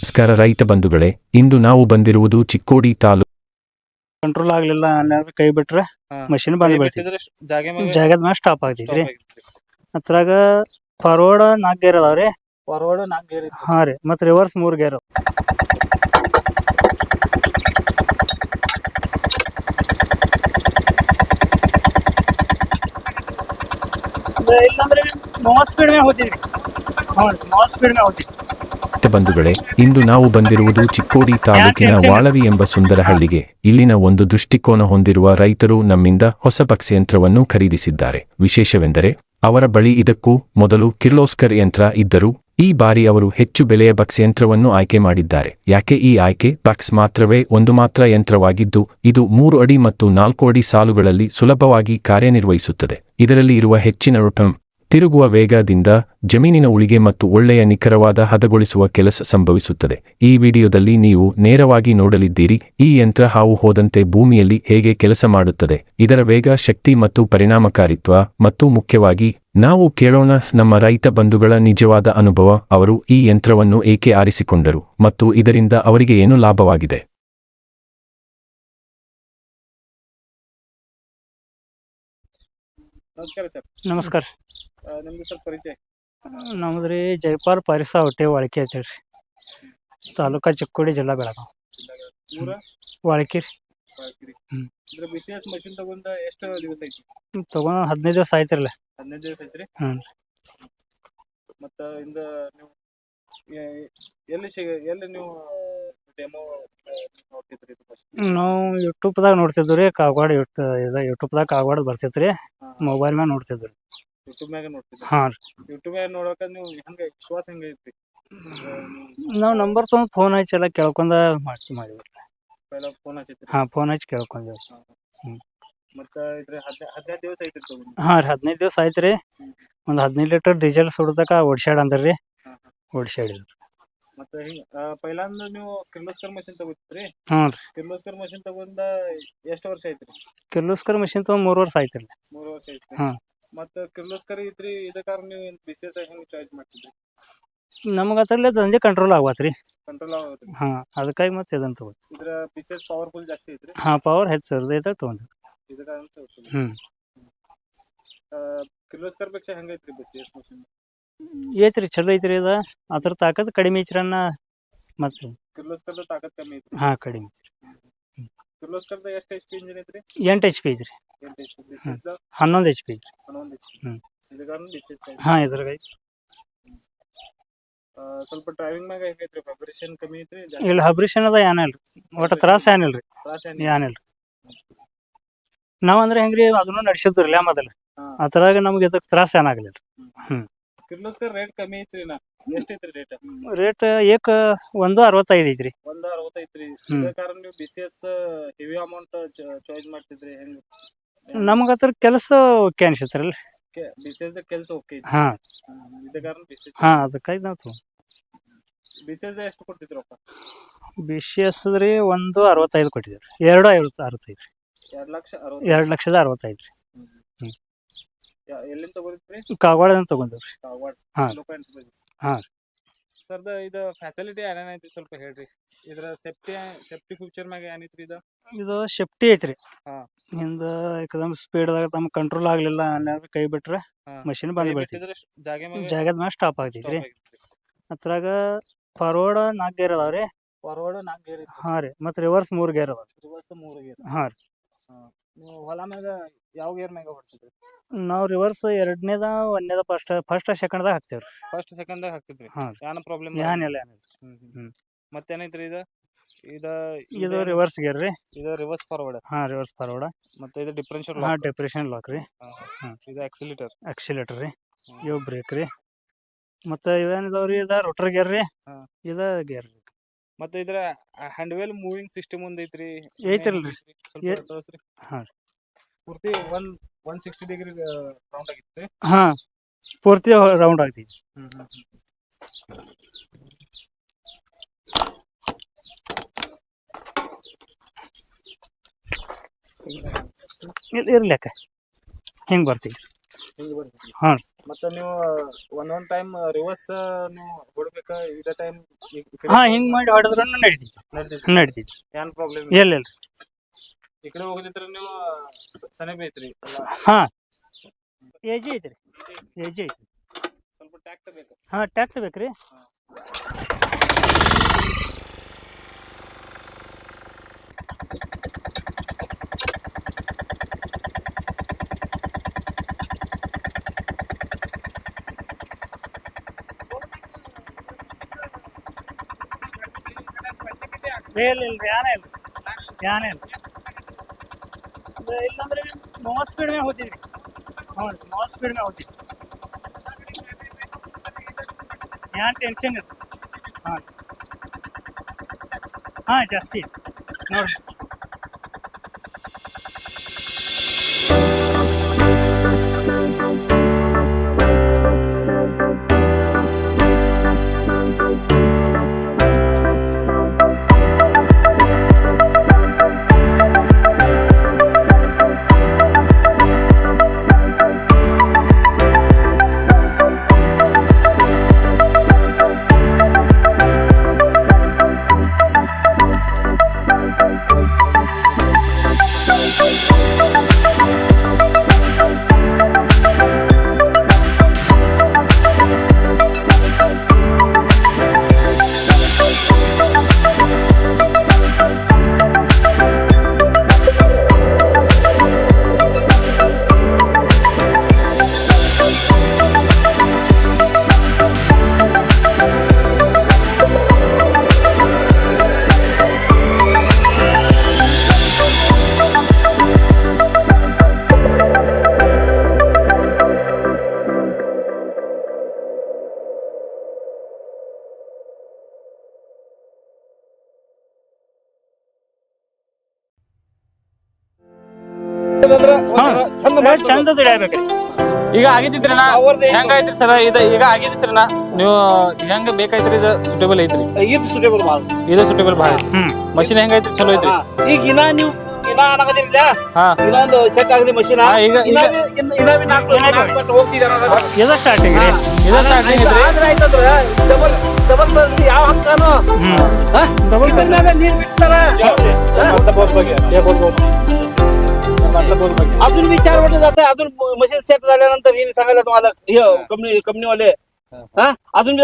ನಮಸ್ಕಾರ ರೈತ ಬಂಧುಗಳೇ ಇಂದು ನಾವು ಬಂದಿರುವುದು ಚಿಕ್ಕೋಡಿ ತಾಲೂಕು ಕಂಟ್ರೋಲ್ ಆಗ್ಲಿಲ್ಲ ಅಲ್ಲಾಂದ್ರೆ ಕೈ ಬಿಟ್ರೆ. ಮಷಿನ್ ಬಂದ್ ಜಾಗದ ಮೇಲೆ ಸ್ಟಾಪ್ ಆಗ್ತೈತ್ರಿ. ಅದ್ರಾಗ ಫಾರ್ವರ್ಡ್ ನಾಲ್ಕು ಗೇರ್ ಅದಾವ್ರಿ ಫಾರ್ವರ್ಡ್ ನಾಲ್ಕ್ ಗೇರ್. ಹಾ ರೀ ಮತ್ತ್ ರಿವರ್ಸ್ ಮೂರ್ ಗೇರ್ ಇಲ್ಲಾಂದ್ರೆ ಬಂಧುಗಳೇ ಇಂದು ನಾವು ಬಂದಿರುವುದು ಚಿಕ್ಕೋಡಿ ತಾಲೂಕಿನ ವಾಳವಿ ಎಂಬ ಸುಂದರ ಹಳ್ಳಿಗೆ ಇಲ್ಲಿನ ಒಂದು ದೃಷ್ಟಿಕೋನ ಹೊಂದಿರುವ ರೈತರು ನಮ್ಮಿಂದ ಹೊಸ ಪಕ್ಷಯಂತ್ರವನ್ನು ಖರೀದಿಸಿದ್ದಾರೆ. ವಿಶೇಷವೆಂದರೆ ಅವರ ಬಳಿ ಇದಕ್ಕೂ ಮೊದಲು ಕಿರ್ಲೋಸ್ಕರ್ ಯಂತ್ರ ಇದ್ದರೂ ಈ ಬಾರಿ ಅವರು ಹೆಚ್ಚು ಬೆಲೆಯ ಬಕ್ಸ್ ಯಂತ್ರವನ್ನು ಆಯ್ಕೆ ಮಾಡಿದ್ದಾರೆ. ಯಾಕೆ ಈ ಆಯ್ಕೆ? ಬಕ್ಸ್ ಮಾತ್ರವೇ ಒಂದು ಮಾತ್ರ ಯಂತ್ರವಾಗಿದ್ದು ಇದು ಮೂರು ಅಡಿ ಮತ್ತು ನಾಲ್ಕು ಅಡಿ ಸಾಲುಗಳಲ್ಲಿ ಸುಲಭವಾಗಿ ಕಾರ್ಯನಿರ್ವಹಿಸುತ್ತದೆ. ಇದರಲ್ಲಿ ಇರುವ ಹೆಚ್ಚಿನ ರುಟಮ್ ತಿರುಗುವ ವೇಗದಿಂದ ಜಮೀನಿನ ಉಳಿಗೆ ಮತ್ತು ಒಳ್ಳೆಯ ನಿಖರವಾದ ಹದಗೊಳಿಸುವ ಕೆಲಸ ಸಂಭವಿಸುತ್ತದೆ. ಈ ವಿಡಿಯೋದಲ್ಲಿ ನೀವು ನೇರವಾಗಿ ನೋಡಲಿದ್ದೀರಿ, ಈ ಯಂತ್ರ ಹಾವು ಹೋದಂತೆ ಭೂಮಿಯಲ್ಲಿ ಹೇಗೆ ಕೆಲಸ ಮಾಡುತ್ತದೆ, ಇದರ ವೇಗ, ಶಕ್ತಿ ಮತ್ತು ಪರಿಣಾಮಕಾರಿತ್ವ, ಮತ್ತು ಮುಖ್ಯವಾಗಿ, ನಾವು ಕೇಳೋಣ ನಮ್ಮ ರೈತ ಬಂಧುಗಳ ನಿಜವಾದ ಅನುಭವ, ಅವರು ಈ ಯಂತ್ರವನ್ನು ಏಕೆ ಆರಿಸಿಕೊಂಡರು, ಮತ್ತು ಇದರಿಂದ ಅವರಿಗೆ ಏನು ಲಾಭವಾಗಿದೆ. ನಮಸ್ಕಾರ ಸರ್. ನಮಸ್ಕಾರ. ನಿಮ್ದು ಸರ್ ಪರಿಚಯ? ನಮ್ದು ರೀ ಜೈಪಾಲ್ ಪರಿಸ ಹೊಟ್ಟೆ ವಾಳ್ಕೆ ರೀ ತಾಲೂಕಾ ಚಿಕ್ಕೋಡಿ ಜಿಲ್ಲಾ ಬೆಳಗಾವ್. ಊರ? ವಾಳ್ಕಿ ರೀ. ಬಾಳ್ಕಿರಿ. ಹ್ಮ್. ಇದ್ರ ಬಿ ಸಿ ಎಸ್ ಮಷಿನ್ ತಗೊಂಡ ಎಷ್ಟು ದಿವಸ ಐತಿ ತಗೊಂಡ್ ಹದಿನೈದು ದಿವಸ ಆಯ್ತಿರಲ್ಲ ಹದಿನೈದು ದಿವಸ ಐತ್ರಿ? ಹ್ಮ್. ಮತ್ತ ಇಂದ ನೀವು ಎ- ಎಲ್ಲಿ ಸಿಗ ಎಲ್ಲಿ ನೀವು ಡೆಮೋ ನೋಡ್ತಿದ್ರಿ ಇದು? ನಾವು ಯೂಟ್ಯೂಬ್ದಾಗ ನೋಡ್ತಿದ್ವಿ ರೀ ಕಾಗವಾಡ ಯೂಟ್ಯೂಬ್ದಾಗ ಕಾಗವಾಡ ಬರ್ತಿತ್ತು ರೀ ಹಾ. ಮೊಬೈಲ್ ಮ್ಯಾಗ ನೋಡ್ತಿದ್ವಿ ರೀ. ಯೂಟ್ಯೂಬ್ ಮ್ಯಾಗ ನೋಡ್ತಿದ್ರಿ? ಹಾಂ ರೀ. ಯೂಟ್ಯೂಬ್ ಮ್ಯಾಗ ನೋಡಕ ನೀವು ಹೆಂಗ ವಿಶ್ವಾಸ ಹೆಂಗ ಐತಿ ನಾವು ನಂಬರ್ ತೊಗೊಂಡು ಫೋನ್ ಹಚ್ಚಿ ಎಲ್ಲ ಕೇಳ್ಕೊಂಡ ಮಾಡ್ತೀವಿ ಮಾಡಿದ್ವಿ ಪೈಲ ಫೋನ್ ಹಚ್ಚಿದ್ರಿ? ಹಾಂ ಫೋನ್ ಹಚ್ಚಿ ಕೇಳ್ಕೊಂಡ್ವಿ ಮತ್ತ ಇದ್ರ ಹದಿನೈದು ಹದಿನೈದು ದಿವಸ ಐತಿ ತಗೊಂಡು? ಹಾಂ ರೀ ಹದಿನೈದು ದಿವಸ ಆಯ್ತು ರೀ ಒಂದು ಹದಿನೈದು ಲೀಟರ್ ಡೀಸೆಲ್ ಸುಡ್ದಕ ಓಡ್ಸ್ಯಾಡ್ ಅಂದ್ರಿ ರೀ. ಓಡ್ಸ್ಯಾಡಿದ್ವಿ ಮತ್ತೆ ಹಿಂಗ ಪೈಲಾಂದ ನೀವು ಕಿರ್ಲೋಸ್ಕರ್ ಮಷಿನ್ ತಗೋತಿದ್ರಿ ಹ್ಞೂ ರೀ. ಕಿರ್ಲೋಸ್ಕರ್ ಮಷಿನ್ ತಗೊಂಡ ಎಷ್ಟು ವರ್ಷ ಐತ್ರಿ ಕಿರ್ಲೋಸ್ಕರ್ ಮಷಿನ್ ತೊಗೊಂಡು ಮೂರು ವರ್ಷ ಆಯ್ತು ರೀ ಮೂರು ವರ್ಷ ಐತ್ರಿ ಹಾ. ಮತ್ತ ಕಿರ್ಲೋಸ್ಕರ್ ಐತ್ರಿ ಇದಕ್ಕಾರ ನೀವು ಬಿಸಿನೆಸ್ ಹೆಂಗ್ ಚಾಯ್ಸ್ ಮಾಡ್ತಿದ್ರಿ? ನಮಗೆ ಅದರಲ್ಲೇ ದಂಧೆ ಕಂಟ್ರೋಲ್ ಆಗತ್ತೆ ರೀ ಕಂಟ್ರೋಲ್ ಆಗೋದ್ರಿ ಹಾಂ ಅದಕ್ಕಾಗಿ ಮತ್ತೆ ಇದನ್ನು ತಗೋ ಇದ್ರ ಬಿಸಿನೆಸ್ ಪವರ್ಫುಲ್ ಜಾಸ್ತಿ ಐತ್ರಿ? ಹಾಂ ಪವರ್ ಹೆಚ್ಚು ಇರ್ತೈತೆ ತೊಗೊಂಡು ಇದಕ್ಕ ಹ್ಞೂ. ಕಿರ್ಲೋಸ್ಕರ್ ಪೇಕ್ಷ ಹೆಂಗೈತ್ರಿ ಬಿಸಿನೆಸ್ ಮಷಿನ್ ಐತ್ರಿ ಚಲೋ ಐತ್ರಿ ಅದ. ಅದ್ರ ತಾಕತ್ ಕಡಿಮೆ ಐತ್ರಿ ಮತ್ತೆ ಕಿರ್ಲೋಸ್ಕರ್ದ ತಾಕತ್ ಕಮ್ಮಿ ಐತ್ರಿ. ಹಾಂ ಕಡಿಮೆ ಐತ್ರಿ. ಕಿರ್ಲೋಸ್ಕರ್ದ ಎಷ್ಟು ಎಚ್ ಪಿ ಇಂಜಿನ್ ಐತ್ರಿ? ಎಂಟು ಎಚ್ ಪಿ ಐತ್ರಿ. ಎಂಟು ಎಚ್ ಪಿ ಬಿಸಿನೆಸ್ ಹನ್ನೊಂದು ಎಚ್ ಪಿ ಐತ್ರಿ. ಹನ್ನೊಂದು ಎಚ್ ಪಿ ಹಾಂ ಇದ್ರಾಗ. ಐತಿ ಸ್ವಲ್ಪ ಡ್ರೈವಿಂಗ್ ಮ್ಯಾಗ ಹೆಂಗೈತ್ರಿ ವೈಬ್ರೇಷನ್ ಕಮ್ಮಿ ಐತ್ರಿ? ಇಲ್ಲ ಹಬ್ರಿಷನ್ ಅದ ಏನಿಲ್ಲ ರೀ ಒಟ್ಟು ತ್ರಾಸ ಏನಿಲ್ಲ ರೀ ತ್ರಾಸ ಏನ್ ಏನಿಲ್ಲ ರೀ ನಾವು ಅಂದ್ರೆ ಹೆಂಗ್ರಿ ಅದನ್ನು ನಡೆಸಿದ್ರಲ್ಲ ಮೊದಲು. ಅದ್ರಾಗ ನಮ್ಗೆ ಇದಕ್ಕೆ ತ್ರಾಸ ಏನಾಗಲಿಲ್ಲ ಕಿರ್ಲೋಸ್ಕರ್ ರೇಟ್ ಕಮ್ಮಿ ಐತ್ರಿ ನಾ. ಎಷ್ಟ್ ಐತ್ರಿ ರೇಟ್ ರೇಟ್ ಏಕ ಒಂದು ಅರವತ್ತೈದು ಐತ್ರಿ. ಒಂದು ಅರವತ್ತೈತ್ರಿ. ಇದೇ ಕಾರಣ ನೀವು B C S heavy amount choice ಮಾಡ್ತಿದ್ರಿ ಹೆಂಗ್? ನಮ್ಗ ಅದ್ರ ಕೆಲಸ ಓಕೆ ಅನ್ಸತ್ರಲ್ಲ ಬಿ ಸಿ ಎಸ್ ಕೆಲಸ ಓಕೆ ಐತಿ ಹಾಂ. ಇದೇ ಕಾರಣ ಬಿ ಸಿ ಹಾಂ ಅದಕ್ಕಾಗಿ ನಾವು ತಗೊಂಡ್ ಬಿ ಸಿ ಎಸ್ ಎಷ್ಟು ಕೊಡ್ತಿದ್ರಪ್ಪ? ಬಿ ಸಿ ಎಸ್ ರೀ ಒಂದು ಅರವತ್ತೈದು ಕೊಟ್ಟಿದ್ದೀವಿ ರೀ ಎರಡು ಐವತ್ತು ಅರವತ್ತೈದು. ರೀ ಎರಡ್ ಲಕ್ಷ ಅರವತ್ತು ಎರಡು ಲಕ್ಷದ ಅರವತ್ತೈದು ರೀ. ಎಲ್ಲಿಂದ ತಗೋರಿದ್ರಿ ಕಾಗವಾಡದಿಂದ ಕಾಗವಾಡ. ಹಾ. ಹಾ. ಸರ್ದ ಇದು ಫೆಸಿಲಿಟಿ ಏನೇನ್ ಐತಿ ಸ್ವಲ್ಪ ಹೇಳ್ರಿ. ಇದ್ರ ಸೇಫ್ಟಿ ಸೇಫ್ಟಿ ಫ್ಯೂಚರ್ ಮ್ಯಾಗ ಏನೈತ್ರಿ ಇದು? ಇದು ಸೇಫ್ಟಿ ಐತ್ರಿ. ಹಾ. ಹಿಂದ ಏಕದಮ್ ಸ್ಪೀಡ್ದಾಗ ತಮ್ಮ ಕಂಟ್ರೋಲ್ ಆಗ್ಲಿಲ್ಲ ಅಲ್ಲಾಂದ್ರೆ ಕೈ ಬಿಟ್ರೆ ಹಾ. ಮಷಿನ್ ಬಂದ್ ಬಿಟ್ಟಿದ್ರೆ ಜಾಗೆ ಮ್ಯಾಗ? ಜಾಗದ ಮ್ಯಾಗ ಸ್ಟಾಪ್ ಆಗ್ತೈತ್ರಿ ಅದ್ರಾಗ ಫಾರ್ವರ್ಡ್ ನಾಲ್ಕು ಗೇರ್ ಅದಾವ್ರಿ ಫಾರ್ವರ್ಡ್ ನಾಲ್ಕು ಗೇರ್ ಹಾ ಹಾಂ ರೀ. ಮತ್ತು ರಿವರ್ಸ್ ಮೂರ್ ಗೇರ್ ಅದಾವ ರಿವರ್ಸ್ ಮೂರು ಗೇರ್. ಹಾಂ ರೀ. ನೀವು ಹೊಲ ಮ್ಯಾಗ ಯಾವ ಗೇರ್ ಮ್ಯಾಗ ಹೊಡ್ತಿದ್ರಿ? ನಾವು ರಿವರ್ಸ್ ಎರಡನೇದ ಒಂದನೇದ ಫಸ್ಟ್ ಫಸ್ಟ್ ಸೆಕೆಂಡ್ದಾಗ ಹಾಕ್ತೇವ್ರಿ. ಫಸ್ಟ್ ಸೆಕೆಂಡ್ ದಾಗ ಹಾಕ್ತಿದ್ರಿ? ಹಾಂ ಏನ ಪ್ರಾಬ್ಲಮ್ ಏನಿಲ್ಲ ಏನಿಲ್ಲ ಹ್ಮ್. ಮತ್ತೇನೈತ್ರಿ ಇದು? ಇದು ಇದು ರಿವರ್ಸ್ ಗೇರ್ ರೀ. ಇದು ರಿವರ್ಸ್ ಫಾರ್ವರ್ಡ್ ಹಾಂ ರಿವರ್ಸ್ ಫಾರ್ವರ್ಡ್ ಮತ್ತೆ ಇದು ಡಿಫರೆನ್ಷಿಯಲ್ ಹಾಂ ಡೆಪ್ರೆಷನ್ ಲಾಕ್ ರೀ. ಹ್ಮ್. ಇದು ಆಕ್ಸಿಲೇಟರ್ ಆಕ್ಸಿಲೇಟರ್ ರೀ. ಇವು ಬ್ರೇಕ್ ರೀ. ಮತ್ತು ಇವೇನಿದಾವ್ರಿ ಇದು ರೋಟರ್ ಗೇರ್ ರೀ. ಹಾ. ಇದು ಗೇರ್ ರೀ. ಮತ್ತೆ ಇದ್ರ ಹ್ಯಾಂಡ್ ವೇಲ್ ಮೂವಿಂಗ್ ಸಿಸ್ಟಮ್ ಒಂದ್ ಐತ್ರಿ. ಐತಿಲ್ರಿ. ಸ್ವಲ್ಪ ಏ- ತೋರ್ಸ್ರಿ. ಹಾಂ ಪೂರ್ತಿ one one sixty degree round ಆಗಿತ್ತು ಹಾ ಪೂರ್ತಿ ರೌಂಡ್ ಆಗ್ತೈತಿ. ಇರ್ಲಿ ಅಕ್ಕ. ಹಿಂಗೆ ಬರ್ತೀವಿ ಹಿಂಗ್ ಬರ್ತೀವಿ ಹಾಂ ಮತ್ತೆ ನೀವು ಒಂದೊಂದ್ ಟೈಮ್ ರಿವರ್ಸ್ ನೀವು ಹೊಡ್ಬೇಕ ಇದ ಟೈಮ್ ಹಾ ಹಿಂಗೆ ಮಾಡಿ ಹೊಡೆದ್ರು ನಡೀತೈತಿ ನಡ್ತೈತಿ ನಡೀತೈತಿ ಏನ್ ಪ್ರಾಬ್ಲಮ್ ಇಲ್ಲ. ಇಲ್ಲ ಈ ಕಡೆ ಹೋಗದಿದ್ರ ನೀವು ಸ- ಸನೆ ಬೈತ್ರಿ ಹಾಂ. ಏಜಿ ಐತ್ರಿ. ಏಜಿ ಐತ್ರಿ. ಸ್ವಲ್ಪ ಟ್ಯಾಕ್ಟ್ ಬೇಕು. ಹಾ ಟ್ಯಾಕ್ಟ್ ಬೇಕ್ರಿ. ಇಲ್ಲ ಇಲ್ಲ ಯಾನೇ ಇಲ್ಲ ಯಾನೇ ಇಲ್ಲ ಇದು ಇಲ್ಲಾಂದ್ರೆ ಮೂವತ್ತು ಸ್ಪೀಡ್ ಮೇಲೆ ಹೋಗ್ತೀವಿ ಹ್ಞೂ ಮೂವತ್ತು ಸ್ಪೀಡ್ ಮೇಲೆ ಹೋಗ್ತೀವಿ ಏನು ಟೆನ್ಷನ್ ಇಲ್ಲ. ಹಾಂ ಹಾಂ, ಜಾಸ್ತಿ. ನೋಡಿ ಚಂದ ದುಡಿಯಬೇಕ್ರಿ ಈಗ ಆಗಿದ್ರಿ ಹೆಂಗ ಐತ್ರಿ ಸರ? ಇದ ಈಗ ಆಗಿದ್ರಿ ನೀವು ಹೆಂಗ ಬೇಕಾಯ್ತ್ರಿ ಇದು? ಸುಟೇಬಲ್ ಐತ್ರಿ. ಇದು ಸುಟೇಬಲ್ ಬಹಳ ಇದು ಸುಟೇಬಲ್ ಭಾಳ ಐತ್ರಿ. ಮಷಿನ್ ಹೆಂಗ ಐತ್ರಿ? ಚಲೋ ಐತ್ರಿ. ಈಗ ಇನ್ನ ನೀವು ಇನ್ನ ಆಗದಿಲ್ಲ ಹಾ. ಇನ್ನೊಂದು ಸೆಟ್ ಆಗಲಿ ಮಷಿನ್ ಈಗ- ಇನ್ನ ಈಗ- ಇನ್ನ- ಇನ್ನ ಬಿ ನಾಲ್ಕು ಇನ್ನ ನಾಲ್ಕು. ಪಟ್ಟು ಹೋಗ್ತಿದಾರ ಇದು ಸ್ಟಾರ್ಟಿಂಗ್ ರೀ. ಇದ ಸ್ಟಾರ್ಟಿಂಗ್ ಐತ್ರಿ. ಆದ್ರೆ ಆಯ್ತಂದ್ರ ಡಬಲ್ ಡಬಲ್ ಬಲ್ಸಿ ಯಾವ ಡಬಲ್ ಬಿಡ್ತಾರ अजून विचार वाटत जात अजून मशीन सेट झाल्यानंतर हे सांगायला तुम्हाला. हे कंपनी कंपनीवाले हा. अजून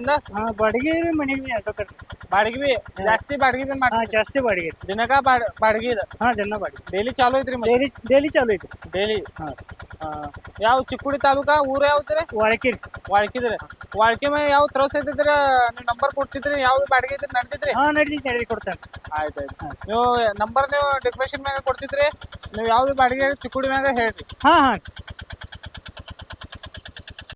ಮಾಡ್ತಿದ್ರಿ ಹಾ ಬಾಡಿಗೆ ರೀ ಮನೆಗೆ ಬಿ ಆಟೋ ಬಾಡಿಗೆ? ಬಿ ಜಾಸ್ತಿ ಬಾಡಿಗೆ ಬಿ ಹಾ ಮಾಡ್ತೀರಿ ಜಾಸ್ತಿ ಬಾಡಿಗೆ ಐತಿ ದಿನಕ ಬಾಡ್- ಬಾಡಿಗೆ ಇದೆ? ಹಾಂ ಜನ ಬಾಡಿಗೆ. ಡೈಲಿ ಚಾಲು ಐತ್ರಿ ಡೈಲಿ ಡೈಲಿ ಚಾಲು ಐತಿ ಡೈಲಿ? ಹಾಂ. ಯಾವ ಚಿಕ್ಕುಡಿ ತಾಲೂಕಾ ಊರ ಯಾವ್ದ್ರಿ? ವಾಳಕಿ ರೀ. ವಾಳ್ಕಿದ್ರಿ ವಾಳ್ಕಿ ಯಾವ್ ಯಾವ ತ್ರೋಸ್ ಐತಿದ್ರ ನೀವು ನಂಬರ್ ಕೊಡ್ತಿದ್ರಿ ಯಾವ ಬಾಡಿಗೆ ಇದ್ರೆ ನಡ್ತಿದ್ರಿ ಹಾ ನಡೀತಿ ನಡೀತಿ ಕೊಡ್ತೇನೆ. ಆಯ್ತು ಆಯ್ತು. ನೀವು ನಂಬರ್ ನೀವು ಡೆಕೋರೇಷನ್ ಮ್ಯಾಗ ಕೊಡ್ತಿದ್ರಿ. ನೀವು ಯಾವ್ದು ಬಾಡಿಗೆ ಚಿಕ್ಕುಡಿ ಮ್ಯಾಗ ಹೇಳ್ರಿ. ಹಾ ಹಾಂ.